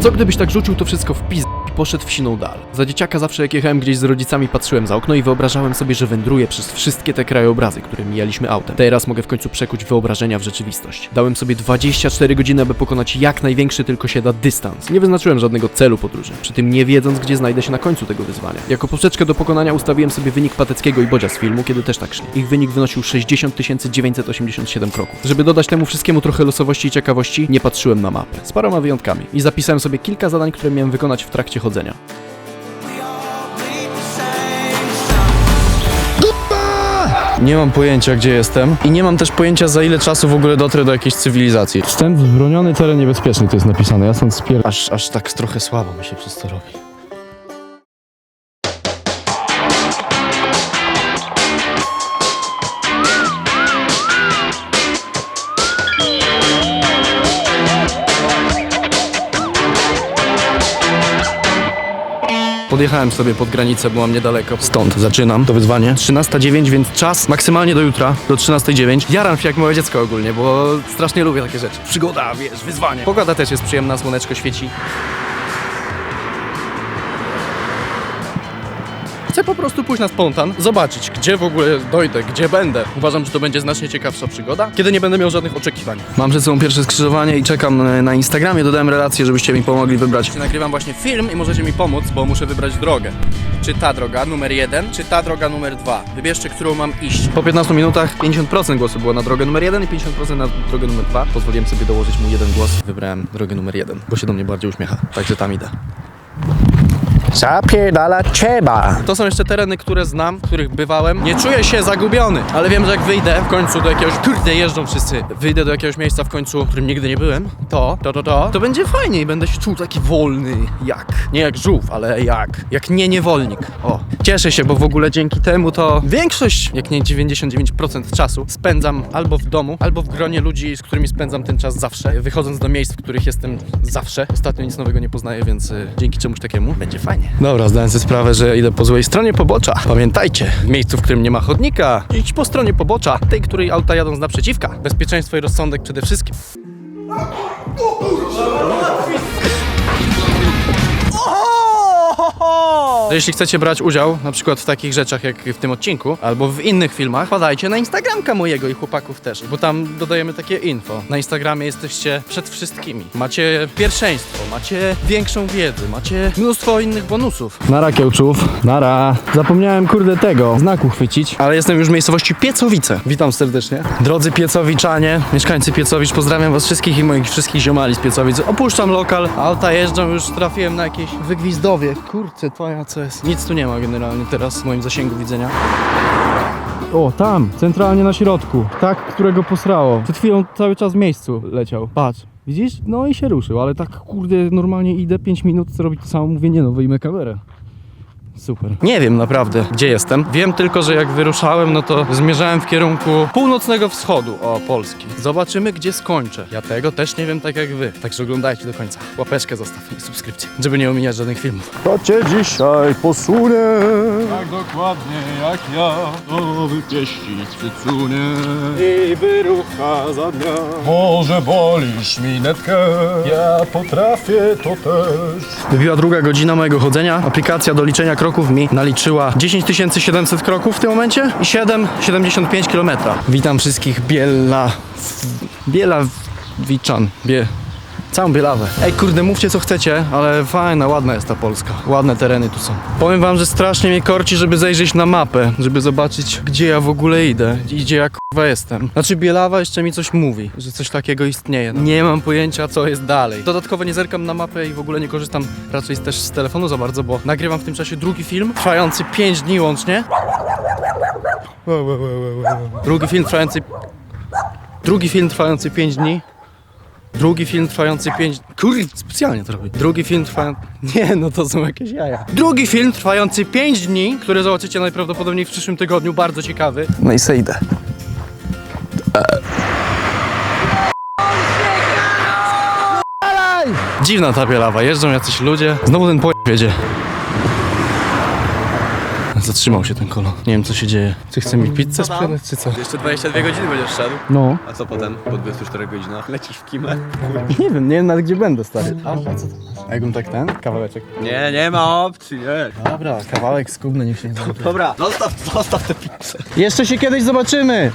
Co gdybyś tak rzucił to wszystko w pizd poszedł w siną dal? Za dzieciaka zawsze jak jechałem gdzieś z rodzicami patrzyłem za okno i wyobrażałem sobie, że wędruję przez wszystkie te krajobrazy, które mijaliśmy autem. Teraz mogę w końcu przekuć wyobrażenia w rzeczywistość. Dałem sobie 24 godziny, aby pokonać jak największy tylko się da dystans. Nie wyznaczyłem żadnego celu podróży, przy tym nie wiedząc, gdzie znajdę się na końcu tego wyzwania. Jako poprzeczkę do pokonania ustawiłem sobie wynik Pateckiego i Bodzia z filmu, kiedy też tak szli. Ich wynik wynosił 60 987 kroków. Żeby dodać temu wszystkiemu trochę losowości i ciekawości, nie patrzyłem na mapę. Z paroma wyjątkami. I zapisałem sobie kilka zadań, które miałem wykonać w trakcie. Nie mam pojęcia, gdzie jestem i nie mam też pojęcia, za ile czasu w ogóle dotrę do jakiejś cywilizacji. Wstęp wzbroniony, teren niebezpieczny, to jest napisane. Ja stąd spier... Aż, aż tak trochę słabo mi się przez to robi. Podjechałem sobie pod granicę, byłam niedaleko. Stąd zaczynam to wyzwanie. 13.09, więc czas maksymalnie do jutra, do 13.09. Jaram się jak małe dziecko ogólnie, bo strasznie lubię takie rzeczy. Przygoda, wiesz, wyzwanie. Pogoda też jest przyjemna, słoneczko świeci. Chcę po prostu pójść na spontan, zobaczyć, gdzie w ogóle dojdę, gdzie będę. Uważam, że to będzie znacznie ciekawsza przygoda, kiedy nie będę miał żadnych oczekiwań. Mam przed sobą pierwsze skrzyżowanie i czekam na Instagramie. Dodałem relację, żebyście mi pomogli wybrać. Nagrywam właśnie film i możecie mi pomóc, bo muszę wybrać drogę. Czy ta droga numer jeden, czy ta droga numer dwa. Wybierzcie, którą mam iść. Po 15 minutach 50% głosu było na drogę numer jeden i 50% na drogę numer dwa. Pozwoliłem sobie dołożyć mu jeden głos. Wybrałem drogę numer jeden, bo się do mnie bardziej uśmiecha. Także tam idę. Zapierdala trzeba. To są jeszcze tereny, które znam, których bywałem. Nie czuję się zagubiony, ale wiem, że jak wyjdę w końcu do jakiegoś... Kurde, jeżdżą wszyscy. Wyjdę do jakiegoś miejsca w końcu, w którym nigdy nie byłem. To, to, to, to. To będzie fajnie i będę się czuł taki wolny. Jak? Nie jak żółw, ale jak? Jak nie niewolnik. O. Cieszę się, bo w ogóle dzięki temu to większość, jak nie 99% czasu spędzam albo w domu, albo w gronie ludzi, z którymi spędzam ten czas zawsze. Wychodząc do miejsc, w których jestem zawsze. Ostatnio nic nowego nie poznaję, więc y, dzięki czemuś takiemu będzie fajnie. Dobra, zdałem sobie sprawę, że idę po złej stronie pobocza. Pamiętajcie, w miejscu, w którym nie ma chodnika, idź po stronie pobocza, tej, której auta jadą z naprzeciwka. Bezpieczeństwo i rozsądek przede wszystkim. To Jeśli chcecie brać udział na przykład w takich rzeczach jak w tym odcinku, albo w innych filmach, podajcie na Instagramka mojego i chłopaków też, bo tam dodajemy takie info. Na Instagramie jesteście przed wszystkimi. Macie pierwszeństwo, macie większą wiedzę, macie mnóstwo innych bonusów. Nara Kiełczów, nara. Zapomniałem, kurde, tego, znaku chwycić. Ale jestem już w miejscowości Piecowice. Witam serdecznie. Drodzy Piecowiczanie, mieszkańcy Piecowicz, pozdrawiam was wszystkich i moich wszystkich ziomali z Piecowic. Opuszczam lokal, auta jeżdżą, już trafiłem na jakieś wygwizdowie. Kurczę, to ja co jest? Nic tu nie ma generalnie teraz w moim zasięgu widzenia. O, tam, centralnie na środku. Tak, którego posrało. Przed chwilą cały czas w miejscu leciał. Patrz. Widzisz? No i się ruszył, ale tak, kurde, normalnie idę 5 minut, co robić to samo, mówię, nie no, wyjmę kamerę. Super. Nie wiem naprawdę, gdzie jestem. Wiem tylko, że jak wyruszałem, no to zmierzałem w kierunku północnego wschodu, o Polski. Zobaczymy, gdzie skończę. Ja tego też nie wiem tak jak wy. Także oglądajcie do końca. Łapeczkę zostaw i subskrypcję, żeby nie omijać żadnych filmów. To cię dzisiaj posunę. Tak dokładnie jak ja, nowy pieścić cycunie. I wyrucha za dnia. Może bolisz minetkę, ja potrafię to też. Wybiła druga godzina mojego chodzenia. Aplikacja do liczenia kroków mi naliczyła 10 700 kroków w tym momencie i 7,75 km. Witam wszystkich Biela... Bielawiczan. Bie... Całą Bielawę. Ej, kurde, mówcie co chcecie, ale fajna, ładna jest ta Polska. Ładne tereny tu są. Powiem wam, że strasznie mnie korci, żeby zajrzeć na mapę, żeby zobaczyć, gdzie ja w ogóle idę i gdzie ja kurwa jestem. Znaczy Bielawa jeszcze mi coś mówi, że coś takiego istnieje. Nie mam pojęcia, co jest dalej. Dodatkowo nie zerkam na mapę i w ogóle nie korzystam raczej też z telefonu za bardzo, bo nagrywam w tym czasie drugi film, trwający 5 dni łącznie. Drugi film trwający... Drugi film trwający 5 dni. Drugi film trwający 5... Kurde, specjalnie to robię. Drugi film trwający... Nie, no to są jakieś jaja. Drugi film trwający 5 dni, który zobaczycie najprawdopodobniej w przyszłym tygodniu, bardzo ciekawy. No i se idę. Dziwna ta bielawa, jeżdżą jacyś ludzie. Znowu ten po jedzie. Zatrzymał się ten kolon. Nie wiem co się dzieje. Czy chce mi pizzę sprzedać, czy co? Jeszcze 22 godziny będziesz szedł. No, A co potem po 24 godzinach? Lecisz w kimę? nie wiem, nie wiem nawet gdzie będę, stary. A, co to? A jakbym tak ten? Kawałeczek. Nie, nie ma opcji, nie. Dobra, kawałek skubny, niech się nie Dobra, zostaw, zostaw te pizzę. Jeszcze się kiedyś zobaczymy!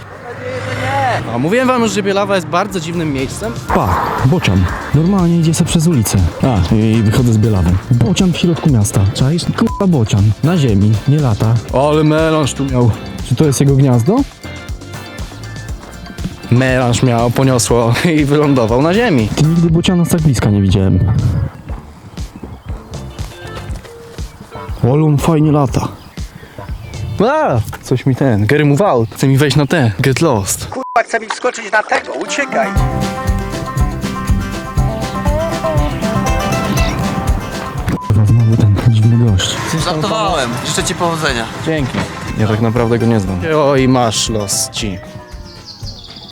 No, mówiłem wam już, że Bielawa jest bardzo dziwnym miejscem. Pa, bocian. Normalnie idzie se przez ulicę. A, i wychodzę z Bielawy. Bocian w środku miasta. Czaisz? Kurwa bocian. Na ziemi, nie lata. Ale melanż tu miał. Czy to jest jego gniazdo? Melanż miał, poniosło i wylądował na ziemi. Ty nigdy bociana z tak bliska nie widziałem. Olum fajnie lata. A, coś mi ten, Gary move out. Chce mi wejść na te, get lost. Kurwa, chce mi wskoczyć na tego, uciekaj. Znowu ten dziwny gość. Żartowałem. Życzę ci powodzenia. Dzięki. Ja tak naprawdę go nie znam. Oj, masz los ci.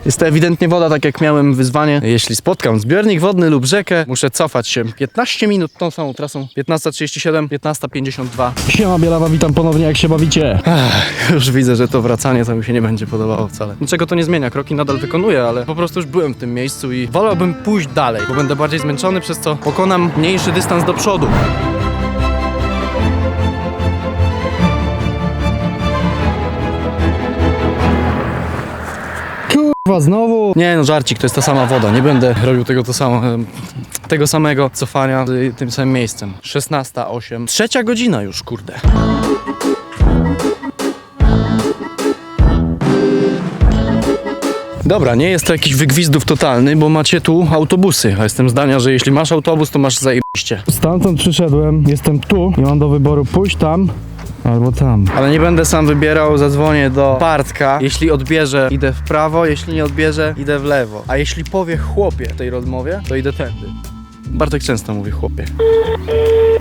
Jest to ewidentnie woda, tak jak miałem wyzwanie. Jeśli spotkam zbiornik wodny lub rzekę, muszę cofać się 15 minut tą samą trasą. 15.37, 15.52. Siema Bielawa, witam ponownie, jak się bawicie? Już widzę, że to wracanie to mi się nie będzie podobało wcale. Niczego to nie zmienia, kroki nadal wykonuję, ale po prostu już byłem w tym miejscu i wolałbym pójść dalej, bo będę bardziej zmęczony, przez co pokonam mniejszy dystans do przodu. Znowu? Nie no, żarcik, to jest ta sama woda. Nie będę robił tego to samo, tego samego cofania tym samym miejscem. 16.08. Trzecia godzina już, kurde. Dobra, nie jest to jakiś wygwizdów totalny, bo macie tu autobusy, a jestem zdania, że jeśli masz autobus, to masz zajebiście. Stamtąd przyszedłem, jestem tu i mam do wyboru pójść tam albo tam. Ale nie będę sam wybierał, zadzwonię do Bartka. Jeśli odbierze, idę w prawo, jeśli nie odbierze, idę w lewo. A jeśli powie chłopie w tej rozmowie, to idę tędy. Bartek często mówi chłopie.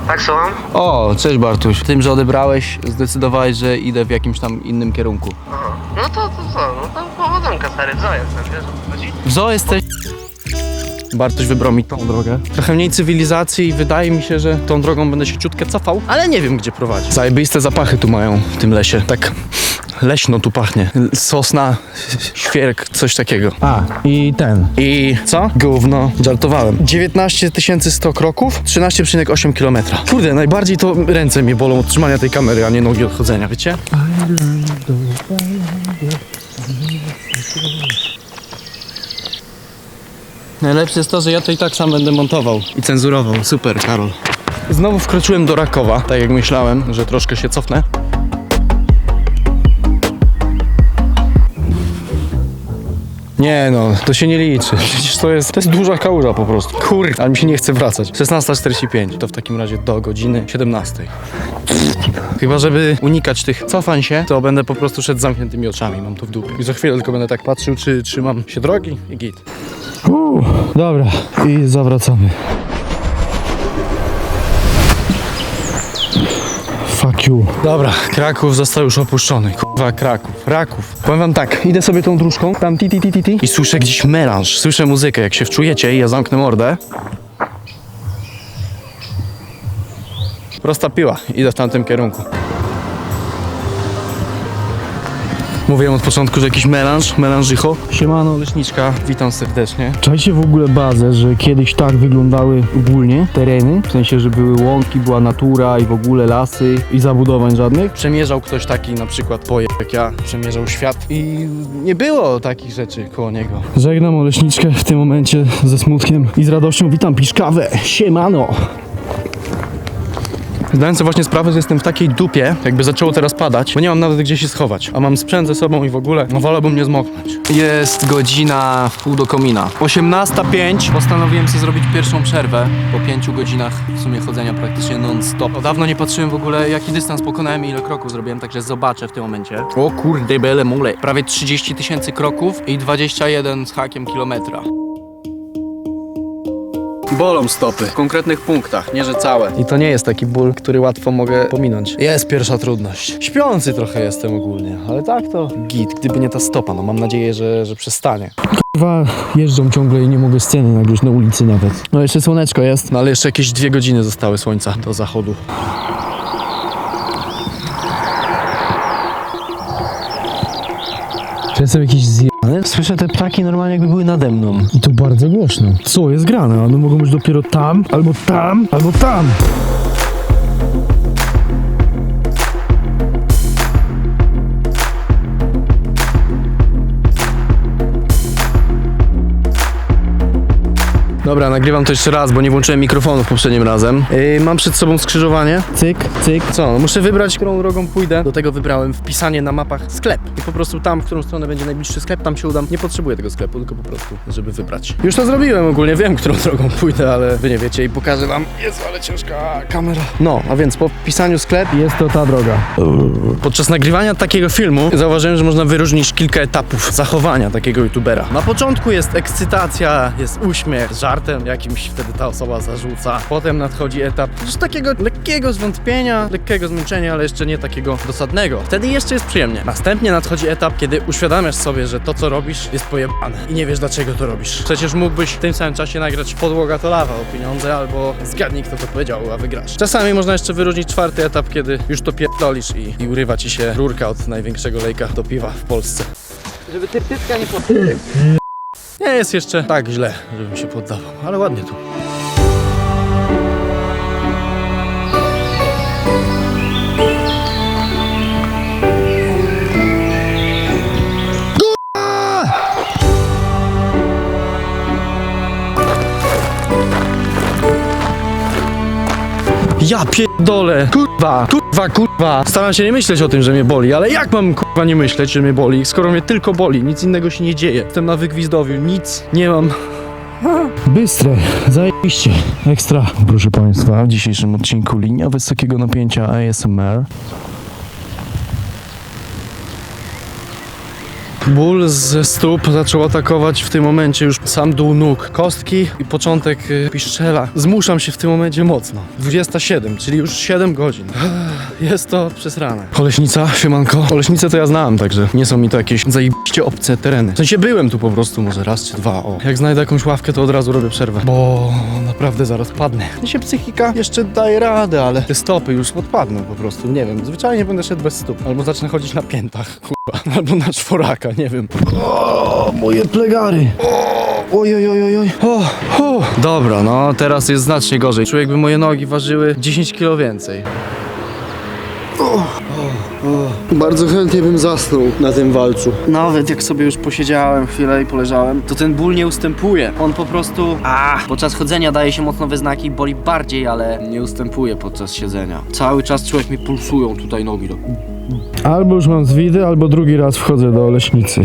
Tak, słucham? O, cześć Bartuś. Tym, że odebrałeś, zdecydowałeś, że idę w jakimś tam innym kierunku. Aha. No to, to co? No to powodzenka, stary, w zajazd, wiesz o co chodzi? W zoo jesteś... Bartuś wybrał mi tą drogę. Trochę mniej cywilizacji i wydaje mi się, że tą drogą będę się ciutkę cofał, ale nie wiem, gdzie prowadzi. Zajebiste zapachy tu mają w tym lesie. Tak leśno tu pachnie. Sosna, świerk, coś takiego. A, i ten. I co? Gówno. Żartowałem. 19 100 kroków, 13,8 km. Kurde, najbardziej to ręce mnie bolą od trzymania tej kamery, a nie nogi od chodzenia, wiecie? Najlepsze jest to, że ja to i tak sam będę montował i cenzurował. Super, Karol. Znowu wkroczyłem do Rakowa, tak jak myślałem, że troszkę się cofnę. Nie no, to się nie liczy. Przecież to jest, to jest duża kałuża po prostu. Kurde, ale mi się nie chce wracać. 16.45, to w takim razie do godziny 17. Chyba, żeby unikać tych cofań się, to będę po prostu szedł z zamkniętymi oczami, mam to w dupie. I za chwilę tylko będę tak patrzył, czy trzymam się drogi i git. Uuu, dobra, i zawracamy. Fuck you. Dobra, Kraków został już opuszczony. Kurwa, Kraków, Raków. Powiem wam tak, idę sobie tą dróżką, tam ti ti ti ti ti i słyszę gdzieś melanż, słyszę muzykę. Jak się wczujecie i ja zamknę mordę. Prosta piła, idę w tamtym kierunku. Mówiłem od początku, że jakiś melanż, melanżycho. Siemano, leśniczka, witam serdecznie. Czajcie w ogóle bazę, że kiedyś tak wyglądały ogólnie tereny? W sensie, że były łąki, była natura i w ogóle lasy i zabudowań żadnych? Przemierzał ktoś taki na przykład poje, jak ja, przemierzał świat i nie było takich rzeczy koło niego. Żegnam oleśniczkę w tym momencie ze smutkiem i z radością witam Piszkawę. Siemano! Zdałem sobie właśnie sprawę, że jestem w takiej dupie, jakby zaczęło teraz padać, bo nie mam nawet gdzie się schować. A mam sprzęt ze sobą i w ogóle, no wolałbym nie zmoknąć. Jest godzina pół do komina. 18.05. Postanowiłem sobie zrobić pierwszą przerwę po pięciu godzinach w sumie chodzenia praktycznie non-stop. Dawno nie patrzyłem w ogóle jaki dystans pokonałem i ile kroków zrobiłem, także zobaczę w tym momencie. O kurde, bele mule. Prawie 30 tysięcy kroków i 21 z hakiem kilometra. Bolą stopy w konkretnych punktach, nie że całe. I to nie jest taki ból, który łatwo mogę pominąć. Jest pierwsza trudność. Śpiący trochę jestem ogólnie, ale tak to git. Gdyby nie ta stopa, no mam nadzieję, że, że przestanie. Kurwa, jeżdżą ciągle i nie mogę sceny nagrać na ulicy nawet. No jeszcze słoneczko jest. No ale jeszcze jakieś dwie godziny zostały słońca do zachodu. Czy jestem jakiś zje... Ale słyszę te ptaki normalnie jakby były nade mną. I to bardzo głośno. Co jest grane? One mogą być dopiero tam, albo tam, albo tam. Dobra, nagrywam to jeszcze raz, bo nie włączyłem mikrofonu poprzednim razem. Yy, mam przed sobą skrzyżowanie. Cyk, cyk. Co? No, muszę wybrać, którą drogą pójdę. Do tego wybrałem wpisanie na mapach sklep. I po prostu tam, w którą stronę będzie najbliższy sklep, tam się udam. Nie potrzebuję tego sklepu, tylko po prostu, żeby wybrać. Już to zrobiłem ogólnie, wiem, którą drogą pójdę, ale wy nie wiecie i pokażę wam. Jezu, ale ciężka kamera. No, a więc po wpisaniu sklep Jest to ta droga. Podczas nagrywania takiego filmu zauważyłem, że można wyróżnić kilka etapów zachowania takiego youtubera. Na początku jest ekscytacja, jest uśmiech, z żartem jakimś wtedy ta osoba zarzuca. Potem nadchodzi etap już takiego lekkiego zwątpienia, lekkiego zmęczenia, ale jeszcze nie takiego dosadnego. Wtedy jeszcze jest przyjemnie. Następnie nadchodzi etap, kiedy uświadamiasz sobie, że to co robisz jest pojebane i nie wiesz dlaczego to robisz. Przecież mógłbyś w tym samym czasie nagrać podłoga to lawa o pieniądze albo zgadnij kto to powiedział, a wygrasz. Czasami można jeszcze wyróżnić czwarty etap, kiedy już to pierdolisz i, i urywa ci się rurka od największego lejka do piwa w Polsce. Żeby typtytka nie pod... Nie jest jeszcze tak źle, żebym się poddawał, ale ładnie tu. Ja pierdolę, kurwa, kurwa, kurwa. Staram się nie myśleć o tym, że mnie boli, ale jak mam kurwa nie myśleć, że mnie boli, skoro mnie tylko boli, nic innego się nie dzieje. Jestem na wygwizdowiu, nic nie mam. Bystre, zajebiście, ekstra. Proszę Państwa, w dzisiejszym odcinku linia wysokiego napięcia ASMR. Ból ze stóp zaczął atakować w tym momencie już sam dół nóg, kostki i początek y, piszczela. Zmuszam się w tym momencie mocno. 27, czyli już 7 godzin. Jest to przesrane. Oleśnica, siemanko. Oleśnicę to ja znam, także nie są mi to jakieś zajebiście obce tereny. W sensie byłem tu po prostu może raz czy dwa, o. Jak znajdę jakąś ławkę, to od razu robię przerwę, bo naprawdę zaraz padnę. Mi się psychika jeszcze daje radę, ale te stopy już odpadną po prostu, nie wiem. Zwyczajnie będę szedł bez stóp, albo zacznę chodzić na piętach, albo na czworaka, nie wiem. O, moje plegary. Oj, oj, oj, oj, oj. O, o. Dobra, no teraz jest znacznie gorzej. Czuję, jakby moje nogi ważyły 10 kilo więcej. Bardzo chętnie bym zasnął na tym walcu. Nawet jak sobie już posiedziałem chwilę i poleżałem, to ten ból nie ustępuje. On po prostu. A, podczas chodzenia daje się mocno we znaki i boli bardziej, ale nie ustępuje podczas siedzenia. Cały czas człowiek mi pulsują tutaj nogi. No. Albo już mam zwidy, albo drugi raz wchodzę do leśnicy.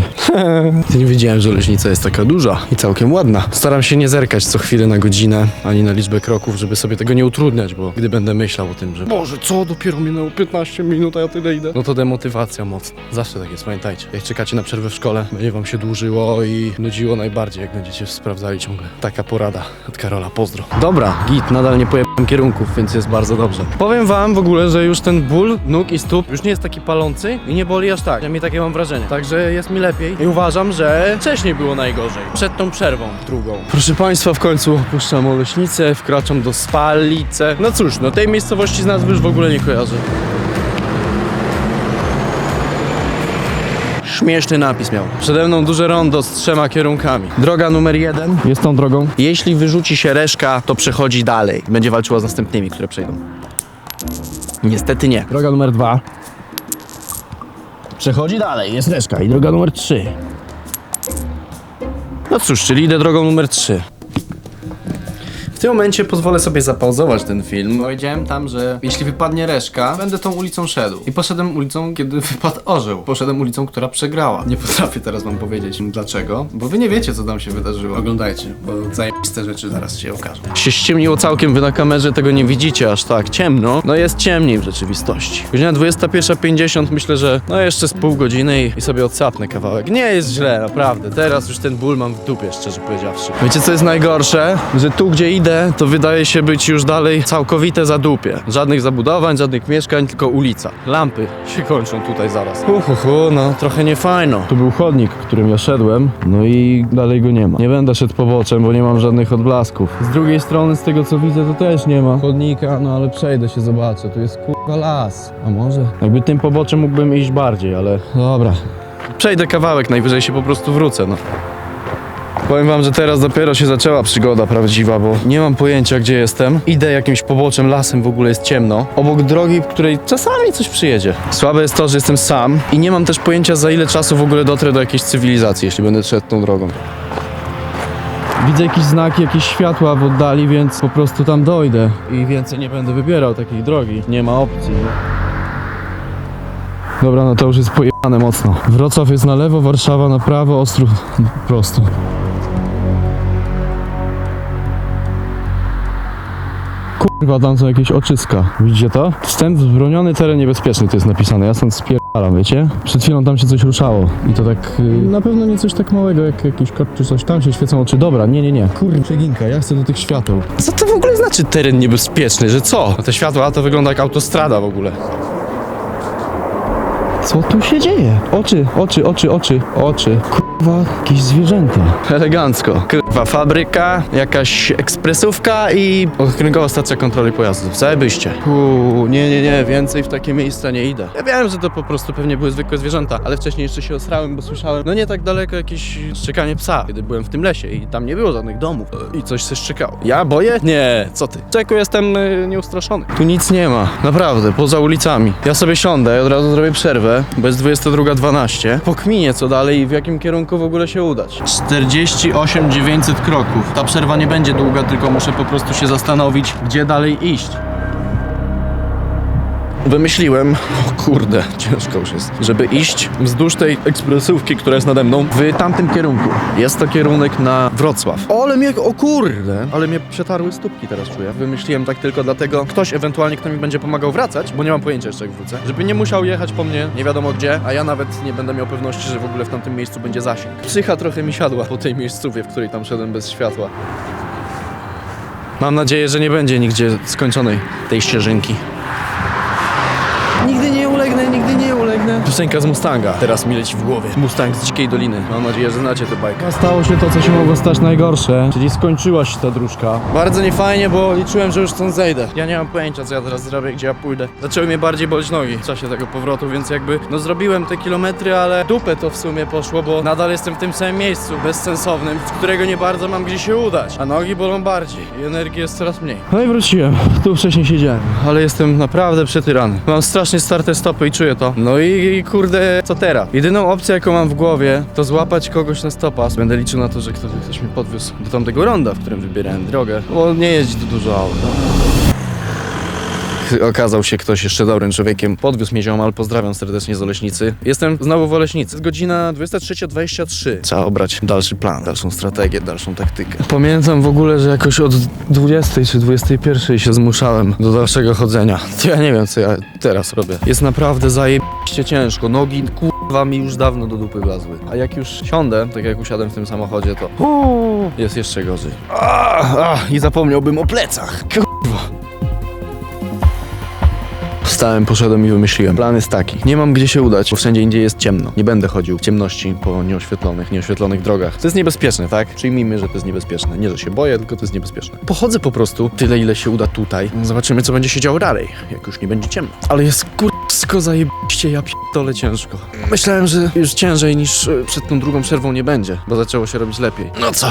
Nie wiedziałem, że leśnica jest taka duża i całkiem ładna. Staram się nie zerkać co chwilę na godzinę, ani na liczbę kroków, żeby sobie tego nie utrudniać, bo gdy będę myślał o tym, że Boże, co, dopiero minęło 15 minut, a ja tyle idę, no to demotywacja mocna. Zawsze tak jest, pamiętajcie. Jak czekacie na przerwę w szkole, będzie wam się dłużyło i nudziło najbardziej, jak będziecie sprawdzali ciągle. Taka porada od Karola, pozdro. Dobra, git, nadal nie pojechałem kierunków, więc jest bardzo dobrze. Powiem wam w ogóle, że już ten ból nóg i stóp już nie jest taki palący i nie boli aż tak. Ja mi takie mam wrażenie. Także jest mi lepiej i uważam, że wcześniej było najgorzej. Przed tą przerwą drugą. Proszę państwa, w końcu opuszczam Oleśnicę, wkraczam do Spalice. No cóż, no tej miejscowości z nazwy już w ogóle nie kojarzę. Śmieszny napis miał. Przede mną duże rondo z trzema kierunkami. Droga numer jeden. Jest tą drogą. Jeśli wyrzuci się reszka, to przechodzi dalej. Będzie walczyła z następnymi, które przejdą. Niestety nie. Droga numer dwa. Przechodzi dalej, jest reszka. I droga numer trzy. No cóż, czyli idę drogą numer 3. W tym momencie pozwolę sobie zapauzować ten film. Powiedziałem tam, że jeśli wypadnie reszka, będę tą ulicą szedł. I poszedłem ulicą, kiedy wypadł orzeł. Poszedłem ulicą, która przegrała. Nie potrafię teraz wam powiedzieć dlaczego, bo wy nie wiecie, co tam się wydarzyło. Oglądajcie, bo zajebiste rzeczy zaraz się okażą. Się ściemniło całkiem, wy na kamerze tego nie widzicie aż tak. Ciemno. No jest ciemniej w rzeczywistości. Godzina 21.50, myślę, że no jeszcze z pół godziny i, i sobie odsapnę kawałek. Nie jest źle, naprawdę. Teraz już ten ból mam w dupie, szczerze powiedziawszy. Wiecie, co jest najgorsze? Że tu, gdzie idę, to wydaje się być już dalej całkowite zadupie. Żadnych zabudowań, żadnych mieszkań, tylko ulica. Lampy się kończą tutaj zaraz. Uhuhu, no trochę niefajno. Tu był chodnik, którym ja szedłem, no i dalej go nie ma. Nie będę szedł poboczem, bo nie mam żadnych odblasków. Z drugiej strony, z tego co widzę, to też nie ma chodnika, no ale przejdę się, zobaczę. Tu jest kurwa las. A może? Jakby tym poboczem mógłbym iść bardziej, ale dobra. Przejdę kawałek, najwyżej się po prostu wrócę, no. Powiem wam, że teraz dopiero się zaczęła przygoda prawdziwa, bo nie mam pojęcia gdzie jestem. Idę jakimś poboczem, lasem, w ogóle jest ciemno. Obok drogi, w której czasami coś przyjedzie. Słabe jest to, że jestem sam i nie mam też pojęcia za ile czasu w ogóle dotrę do jakiejś cywilizacji, jeśli będę szedł tą drogą. Widzę jakieś znaki, jakieś światła w oddali, więc po prostu tam dojdę. I więcej nie będę wybierał takiej drogi. Nie ma opcji. Dobra, no to już jest pojechane mocno. Wrocław jest na lewo, Warszawa na prawo, Ostrów prosto. Kurwa, tam są jakieś oczyska. Widzicie to? Wstęp w broniony teren niebezpieczny, to jest napisane. Ja stąd spierdalam, wiecie? Przed chwilą tam się coś ruszało. I to tak... Yy, na pewno nie coś tak małego, jak jakiś kot czy coś. Tam się świecą oczy. Dobra, nie, nie, nie. Kurde, przeginka, ja chcę do tych świateł. Co to w ogóle znaczy teren niebezpieczny, że co? No te światła to wygląda jak autostrada w ogóle. Co tu się dzieje? Oczy, oczy, oczy, oczy, oczy. Kurwa, jakieś zwierzęta. Elegancko. Fabryka, jakaś ekspresówka i okręgowa stacja kontroli pojazdów. Zajebyście. Uuu, nie, nie, nie, więcej w takie miejsca nie idę. Ja wiem, że to po prostu pewnie były zwykłe zwierzęta, ale wcześniej jeszcze się osrałem, bo słyszałem, no nie tak daleko jakieś szczekanie psa, kiedy byłem w tym lesie i tam nie było żadnych domów i coś się szczekało. Ja boję? Nie, co ty? Czeku, jestem y, nieustraszony. Tu nic nie ma, naprawdę, poza ulicami. Ja sobie siądę i od razu zrobię przerwę, bo jest 22.12. Pokminię co dalej i w jakim kierunku w ogóle się udać. 48 900 kroków. Ta przerwa nie będzie długa, tylko muszę po prostu się zastanowić, gdzie dalej iść. Wymyśliłem, o kurde, ciężko już jest, żeby iść wzdłuż tej ekspresówki, która jest nade mną, w tamtym kierunku. Jest to kierunek na Wrocław. O, ale mnie, o kurde, ale mnie przetarły stópki teraz czuję. Wymyśliłem tak tylko dlatego, ktoś ewentualnie, kto mi będzie pomagał wracać, bo nie mam pojęcia jeszcze jak wrócę, żeby nie musiał jechać po mnie nie wiadomo gdzie, a ja nawet nie będę miał pewności, że w ogóle w tamtym miejscu będzie zasięg. Psycha trochę mi siadła po tej miejscówie, w której tam szedłem bez światła. Mam nadzieję, że nie będzie nigdzie skończonej tej ścieżynki. Nigdy nie ulegnę, nigdy nie ulegnę. Piosenka z Mustanga teraz mi leci w głowie. Mustang z Dzikiej Doliny. Mam nadzieję, że znacie tę bajkę. Stało się to, co się mogło stać najgorsze, czyli skończyła się ta dróżka. Bardzo niefajnie, bo liczyłem, że już stąd zejdę. Ja nie mam pojęcia, co ja teraz zrobię, gdzie ja pójdę. Zaczęły mnie bardziej boleć nogi w czasie tego powrotu, więc jakby, no zrobiłem te kilometry, ale dupę to w sumie poszło, bo nadal jestem w tym samym miejscu, bezsensownym, z którego nie bardzo mam gdzie się udać. A nogi bolą bardziej i energii jest coraz mniej. No i wróciłem. Tu wcześniej siedziałem. Ale jestem naprawdę przetyrany. Mam strasznie starte stopy i czuję to. No i kurde, co teraz? Jedyną opcją, jaką mam w głowie, to złapać kogoś na stopas. Będę liczył na to, że ktoś, ktoś mnie podwiózł do tamtego ronda, w którym wybierałem drogę. Bo nie jeździ tu dużo aut. Okazał się ktoś jeszcze dobrym człowiekiem. Podwiózł mnie ziomal, pozdrawiam serdecznie z Oleśnicy. Jestem znowu w Oleśnicy. Jest godzina 23.23. Trzeba obrać dalszy plan, dalszą strategię, dalszą taktykę. Pamiętam w ogóle, że jakoś od 20 czy 21 się zmuszałem do dalszego chodzenia. Ja nie wiem, co ja teraz robię. Jest naprawdę zajebiście ciężko. Nogi, kurwa, mi już dawno do dupy wlazły. A jak już siądę, tak jak usiadłem w tym samochodzie, to jest jeszcze gorzej. Ah, I zapomniałbym o plecach. Kurwa. Wstałem, poszedłem i wymyśliłem. Plan jest taki. Nie mam gdzie się udać, bo wszędzie indziej jest ciemno. Nie będę chodził w ciemności po nieoświetlonych, nieoświetlonych drogach. To jest niebezpieczne, tak? Przyjmijmy, że to jest niebezpieczne. Nie, że się boję, tylko to jest niebezpieczne. Pochodzę po prostu tyle, ile się uda tutaj. Zobaczymy, co będzie się działo dalej, jak już nie będzie ciemno. Ale jest kursko zajebiście, ja pierdolę ciężko. Myślałem, że już ciężej niż e, przed tą drugą przerwą nie będzie, bo zaczęło się robić lepiej. No co,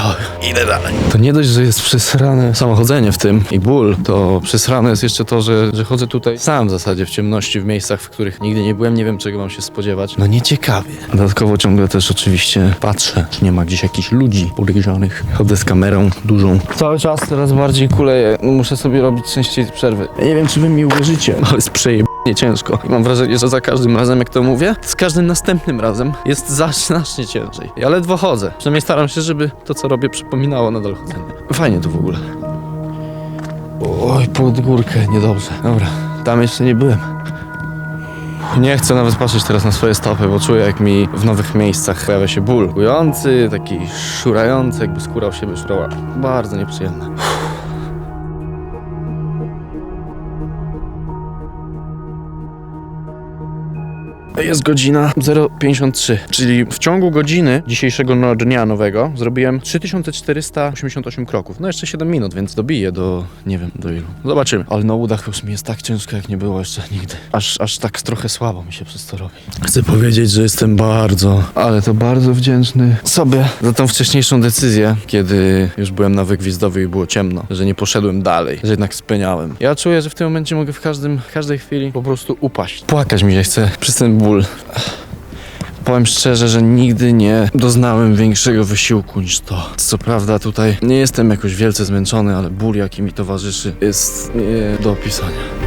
idę dalej. To nie dość, że jest przesrane samochodzenie w tym i ból, to przesrane jest jeszcze to, że, że chodzę tutaj sam w zasadzie w ciemności, w miejscach, w których nigdy nie byłem, nie wiem czego mam się spodziewać. No nieciekawie. Dodatkowo ciągle też oczywiście patrzę, czy nie ma gdzieś jakichś ludzi podejrzanych. Chodzę z kamerą dużą. Cały czas teraz bardziej kuleję. Muszę sobie robić częściej przerwy. Ja nie wiem, czy wy mi uwierzycie, ale jest przejebnie ciężko. I mam wrażenie, że za każdym razem, jak to mówię, z każdym następnym razem jest znacznie ciężej. Ja ledwo chodzę. Przynajmniej staram się, żeby to, co robię, przypominało nadal chodzenie. Fajnie tu w ogóle. Oj, pod górkę, niedobrze. Dobra, tam jeszcze nie byłem. Nie chcę nawet patrzeć teraz na swoje stopy, bo czuję jak mi w nowych miejscach pojawia się ból. Kujący, taki szurający, jakby skóra w siebie szurała. Bardzo nieprzyjemne. Jest godzina 0.53, czyli w ciągu godziny dzisiejszego no- dnia nowego zrobiłem 3488 kroków. No jeszcze 7 minut, więc dobiję do, nie wiem, do ilu. Zobaczymy. Ale na udach już mi jest tak ciężko, jak nie było jeszcze nigdy. Aż, aż tak trochę słabo mi się przez to robi. Chcę powiedzieć, że jestem bardzo, ale to bardzo wdzięczny sobie za tą wcześniejszą decyzję, kiedy już byłem na wygwizdowy i było ciemno, że nie poszedłem dalej, że jednak speniałem. Ja czuję, że w tym momencie mogę w każdym, każdej chwili po prostu upaść. Płakać mi się chce przez ten ból. Powiem szczerze, że nigdy nie doznałem większego wysiłku niż to. Co prawda tutaj nie jestem jakoś wielce zmęczony, ale ból jaki mi towarzyszy jest nie do opisania.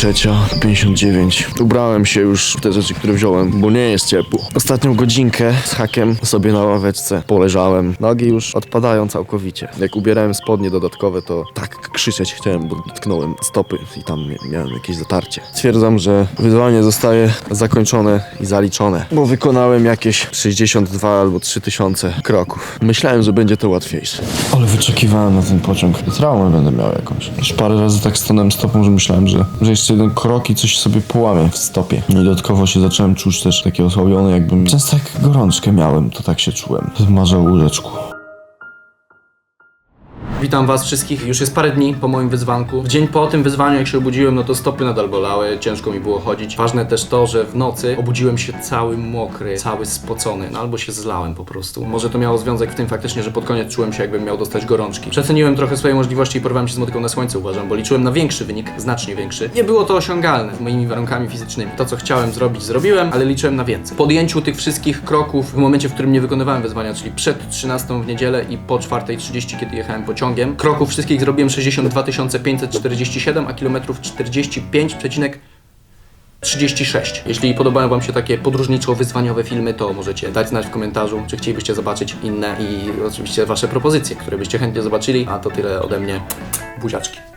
Trzecia, 59. Ubrałem się już w te rzeczy, które wziąłem, bo nie jest ciepło. Ostatnią godzinkę z hakiem sobie na ławeczce poleżałem. Nogi już odpadają całkowicie. Jak ubierałem spodnie dodatkowe, to tak krzyczeć chciałem, bo dotknąłem stopy i tam mia- miałem jakieś zatarcie. Stwierdzam, że wyzwanie zostaje zakończone i zaliczone, bo wykonałem jakieś 62 albo 3000 kroków. Myślałem, że będzie to łatwiejsze. Ale wyczekiwałem na ten pociąg. Traumę będę miał jakąś. Już parę razy tak stanąłem stopą, że myślałem, że, że jeszcze jeden krok i coś sobie połamię w stopie. No i dodatkowo się zacząłem czuć też taki osłabiony, jakbym często jak gorączkę miałem, to tak się czułem. Marzę o łóżeczku. Witam was wszystkich. Już jest parę dni po moim wyzwanku. W dzień po tym wyzwaniu, jak się obudziłem, no to stopy nadal bolały, ciężko mi było chodzić. Ważne też to, że w nocy obudziłem się cały mokry, cały spocony, no albo się zlałem po prostu. Może to miało związek w tym faktycznie, że pod koniec czułem się jakbym miał dostać gorączki. Przeceniłem trochę swoje możliwości i porwałem się z motyką na słońce, uważam, bo liczyłem na większy wynik, znacznie większy. Nie było to osiągalne moimi warunkami fizycznymi. To, co chciałem zrobić, zrobiłem, ale liczyłem na więcej. Po podjęciu tych wszystkich kroków w momencie, w którym nie wykonywałem wyzwania, czyli przed 13 w niedzielę i po 4.30, kiedy jechałem pociągiem, kroków wszystkich zrobiłem 62 547, a kilometrów 45,36. Jeśli podobają Wam się takie podróżniczo-wyzwaniowe filmy, to możecie dać znać w komentarzu, czy chcielibyście zobaczyć inne i oczywiście Wasze propozycje, które byście chętnie zobaczyli. A to tyle ode mnie. Buziaczki.